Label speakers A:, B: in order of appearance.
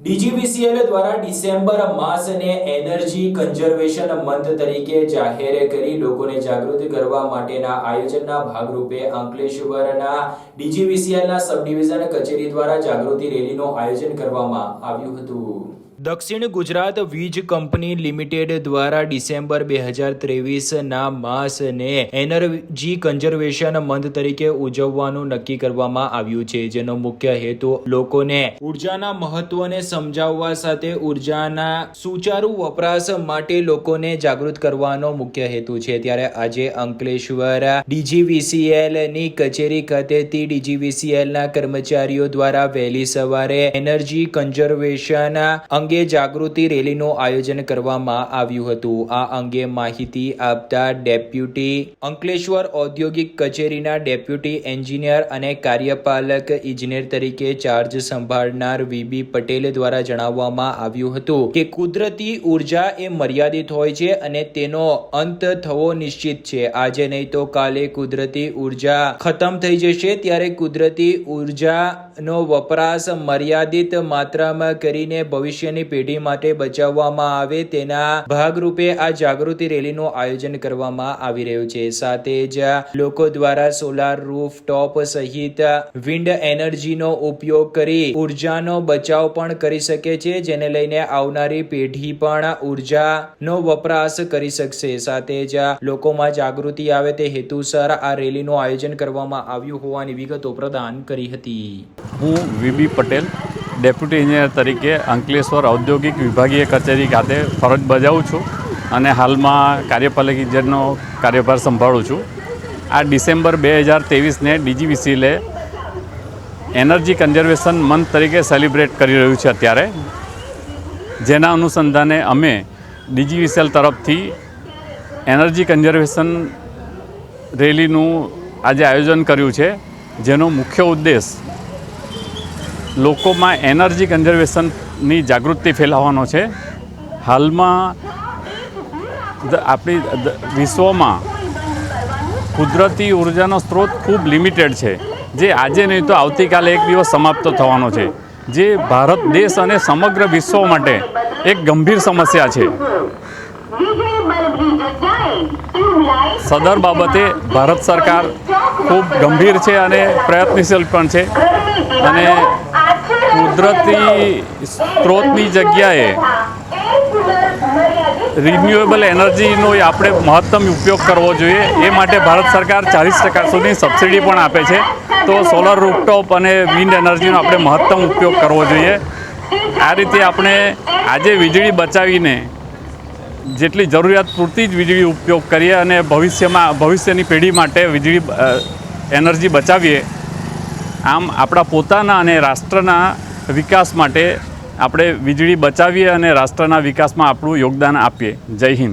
A: DGVCL દ્વારા December માસને energy conservation month તરીકે જાહેર કરી લોકોને જાગૃત કરવા માટેના આયોજનના ભાગરૂપે અંકલેશ્વરના ડીજીવીસીએલના સબ ડિવિઝન કચેરી દ્વારા જાગૃતિ રેલીનું આયોજન કરવામાં આવ્યું હતું. દક્ષિણ ગુજરાત વીજ કંપની લિમિટેડ દ્વારા ડિસેમ્બર બે હજાર ત્રેવીસના માસને એનર્જી કન્ઝર્વેશન મંથ તરીકે ઉજવવાનું નક્કી કરવામાં આવ્યું છે, જેનો મુખ્ય હેતુ લોકોને ઉર્જાના મહત્વને સમજાવવા સાથે ઉર્જાના સુચારુ વપરાશ માટે લોકોને જાગૃત કરવાનો મુખ્ય હેતુ છે. ત્યારે આજે અંકલેશ્વર ડીજીવીસીએલની કચેરી ખાતેથી ડીજીવીસીએલ ના કર્મચારીઓ દ્વારા વહેલી સવારે એનર્જી કન્ઝર્વેશન અંગે જાગૃતિ રેલીનું આયોજન કરવામાં આવ્યું હતું. આ અંગે માહિતી આપતા ડેપ્યુટી અંકલેશ્વર ઔદ્યોગિક કચેરીના ડેપ્યુટી એન્જિનિયર અને કાર્યપાલક ઇજનેર તરીકે ચાર્જ સંભાળનાર વીબી પટેલ દ્વારા જણાવવામાં આવ્યું હતું કે કુદરતી ઊર્જા એ મર્યાદિત હોય છે અને તેનો અંત થવો નિશ્ચિત છે. આજે નહીં તો કાલે કુદરતી ઊર્જા ખતમ થઈ જશે. ત્યારે કુદરતી ઉર્જાનો વપરાશ મર્યાદિત માત્રામાં કરીને ભવિષ્યની પેઢી માટે બચાવવામાં આવે તેના ભાગરૂપે આ જાગૃતિ રેલીનું આયોજન કરવામાં આવી રહ્યું છે. સાથે જ લોકો દ્વારા સોલાર રૂફ ટોપ સહિત વિન્ડ એનર્જીનો ઉપયોગ કરી ઉર્જાનો બચાવ પણ કરી શકે છે, જેને લઈને આવનારી પેઢી પણ ઉર્જાનો વપરાશ કરી શકશે. સાથે જ લોકોમાં જાગૃતિ આવે તે હેતુસર આ રેલીનું આયોજન કરવામાં આવ્યું હોવાની વિગતો પ્રદાન કરી હતી.
B: હું વીબી પટેલ, ડેપ્યુટી એન્જિનિયર તરીકે અંકલેશ્વર ઔદ્યોગિક વિભાગીય કચેરી ખાતે ફરજ બજાવું છું અને હાલમાં કાર્યપાલક કાર્યભાર સંભાળું છું. આ ડિસેમ્બર બે હજાર ત્રેવીસને ડીજીવીસીલે એનર્જી કન્ઝર્વેશન મંથ તરીકે સેલિબ્રેટ કરી રહ્યું છે અત્યારે. જેના અનુસંધાને અમે ડીજીવીસીએલ તરફથી એનર્જી કન્ઝર્વેશન રેલીનું આજે આયોજન કર્યું છે, જેનો મુખ્ય ઉદ્દેશ લોકોમાં એનર્જી કન્ઝર્વેશનની જાગૃતિ ફેલાવવાનો છે. હાલમાં આપણી વિશ્વમાં કુદરતી ઉર્જાનો સ્ત્રોત ખૂબ લિમિટેડ છે. જે આજે નહીં તો આવતીકાલે એક દિવસ સમાપ્ત થવાનો છે. જે ભારત દેશ અને સમગ્ર વિશ્વ માટે એક ગંભીર સમસ્યા છે.
C: સદર બાબતે ભારત સરકાર
B: ખૂબ ગંભીર છે અને પ્રયત્નશીલ પણ છે.
C: અને
B: કુદરતી સ્ત્રોતની જગ્યાએ રિન્યુએબલ એનર્જીનો આપણે મહત્તમ ઉપયોગ કરવો જોઈએ. એ માટે ભારત સરકાર ચાલીસ ટકા સુધી સબસિડી પણ આપે છે. તો સોલર રૂપટોપ અને વિન્ડ એનર્જીનો આપણે મહત્તમ ઉપયોગ કરવો જોઈએ. આ રીતે આપણે આજે વીજળી બચાવીને જેટલી જરૂરિયાત પૂરતી જ વીજળી ઉપયોગ કરીએ અને ભવિષ્યમાં, ભવિષ્યની પેઢી માટે વીજળી એનર્જી બચાવીએ આમ આપણા પોતાના અને રાષ્ટ્રના વિકાસ માટે આપણે વીજળી બચાવીએ અને રાષ્ટ્રના વિકાસમાં આપણું યોગદાન આપીએ. જય હિન્દ.